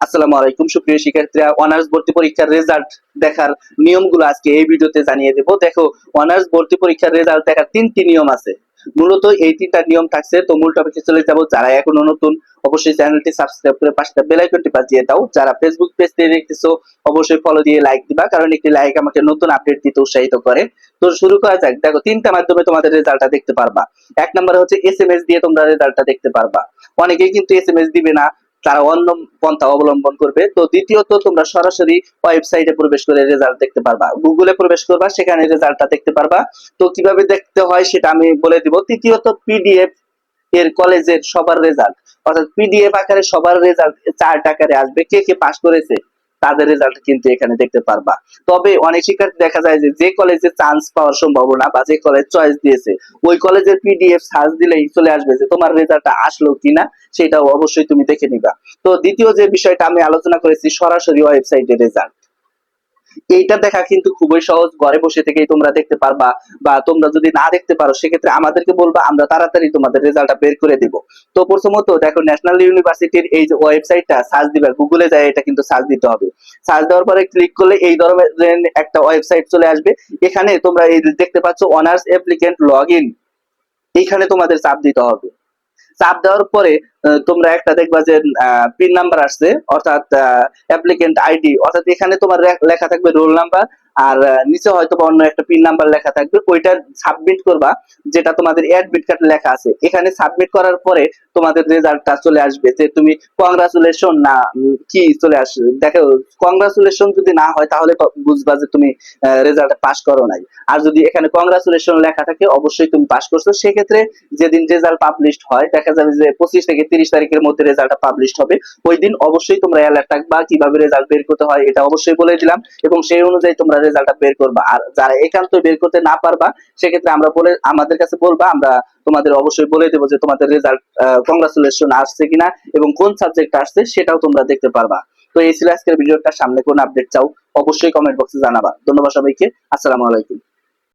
আসসালামু আলাইকুম, সুপ্রিয় শিক্ষার্থীরা। অনার্স ভর্তি পরীক্ষার রেজাল্ট দেখার নিয়মগুলো আজকে এই ভিডিওতে জানিয়ে দেব। দেখো, অনার্স ভর্তি পরীক্ষার রেজাল্ট দেখার তিনটি নিয়ম আছে। মূলত এই তিনটা নিয়ম থাকছে। তো মূল টপিকে চলে যাব। যারা এখনও নতুন, অবশ্যই চ্যানেলটি সাবস্ক্রাইব করে পাশে বেল আইকনটি বাজিয়ে দাও। যারা ফেসবুক পেজ থেকে দেখতেছো, অবশ্যই ফলো দিয়ে লাইক দিবা। কারণ একটি লাইক আমাকে নতুন আপডেট দিতে উৎসাহিত করে। তো শুরু করা যাক। দেখো, তিনটা মাধ্যমে তোমাদের রেজাল্টটা দেখতে পারবা। এক নম্বরে হচ্ছে এসএমএস দিয়ে তোমরা রেজাল্টটা দেখতে পারবা। অনেকেই কিন্তু এসএমএস দিবে না। তারা অন্য পন্থা অবলম্বন করবে। তো দ্বিতীয়ত তোমরা সরাসরি ওয়েবসাইটে প্রবেশ করে রেজাল্ট দেখতে পারবা। গুগলে প্রবেশ করবা, সেখানে রেজাল্টটা দেখতে পারবা। তো কীভাবে দেখতে হয় সেটা আমি বলে দিব। তৃতীয়ত পিডিএফ এর কলেজের সবার রেজাল্ট অর্থাৎ পিডিএফ আকারে সবার রেজাল্ট চার্ট আকারে আসবে, কে কে পাস করেছে। তাদের রেজাল্ট কিন্তু এখানে দেখতে পারবা। তবে অনেক শিক্ষার্থী দেখা যায় যে যে কলেজে চান্স পাওয়ার সম্ভাবনা বা যে কলেজ চয়েস দিয়েছে, ওই কলেজের পিডিএফ সার্চ দিলেই চলে আসবে যে, তোমার রেজাল্ট আসলো কিনা, সেটাও অবশ্যই তুমি দেখে নিবা। তো দ্বিতীয় যে বিষয়টা আমি আলোচনা করেছি, সরাসরি ওয়েবসাইটে রেজাল্ট এইটা দেখা কিন্তু খুবই সহজ। ঘরে বসে থেকেই তোমরা দেখতে পারবা বা তোমরা যদি না দেখতে পারো, সেক্ষেত্রে আমাদেরকে বলবা, আমরা তাড়াতাড়ি তোমাদের রেজাল্টটা বের করে দিব। তো প্রথমত দেখো ন্যাশনাল ইউনিভার্সিটির এই যে ওয়েবসাইটটা সার্চ দিবা গুগলে যায়, এটা কিন্তু সার্চ দিতে হবে। সার্চ দেওয়ার পরে ক্লিক করলে এই ধরনের একটা ওয়েবসাইট চলে আসবে। এখানে তোমরা এই দেখতে পাচ্ছ অনার্স অ্যাপ্লিকেন্ট লগ ইন এইখানে তোমাদের চাপ দিতে হবে। চাপ দেওয়ার পরে তোমরা একটা দেখবা যে পিন নাম্বার আসছে, অর্থাৎ অ্যাপ্লিকেন্ট আইডি অর্থাৎ এখানে তোমার লেখা থাকবে রোল নাম্বার আর নিচে হয়তো বা অন্য একটা পিন নাম্বার লেখা থাকবে, ওইটা সাবমিট করবা, যেটা তোমাদের অ্যাডমিট কার্ড লেখা আছে। এখানে সাবমিট করার পরে তোমাদের রেজাল্টটা চলে আসবে, যে তুমি কংগ্রাচুলেশন না কি চলে আসবে দেখো কংগ্রাচুলেশন যদি না হয়, তাহলে বুঝবা যে তুমি রেজাল্ট পাস করো নাই। আর যদি এখানে কংগ্রাচুলেশন লেখা থাকে, অবশ্যই তুমি পাস করছ। সেক্ষেত্রে যেদিন রেজাল্ট পাবলিশড হয়, দেখা যাবে যে পঁচিশ থেকে তিরিশ তারিখের মধ্যে রেজাল্টটা পাবলিশড হবে। ওই দিন অবশ্যই তোমরা অ্যালার্ট থাকবা, কীভাবে রেজাল্ট বের করতে হয়, এটা অবশ্যই বলে দিলাম। এবং সেই অনুযায়ী তোমরা রেজাল্টটা বের করবা। আর যারা একান্ত বের করতে না পারবা, সেক্ষেত্রে আমরা বলে, আমাদের কাছে বলবা, আমরা তোমাদের অবশ্যই বলে দেবো যে তোমাদের রেজাল্ট কংগ্রাচুলেশন আসছে কিনা এবং কোন সাবজেক্ট আসছে সেটাও তোমরা দেখতে পারবা। তো এই ছিল আজকের ভিডিওটা। সামনে কোন আপডেট চাও, অবশ্যই কমেন্ট বক্সে জানাবা। ধন্যবাদ সবাইকে। আসসালামু আলাইকুম।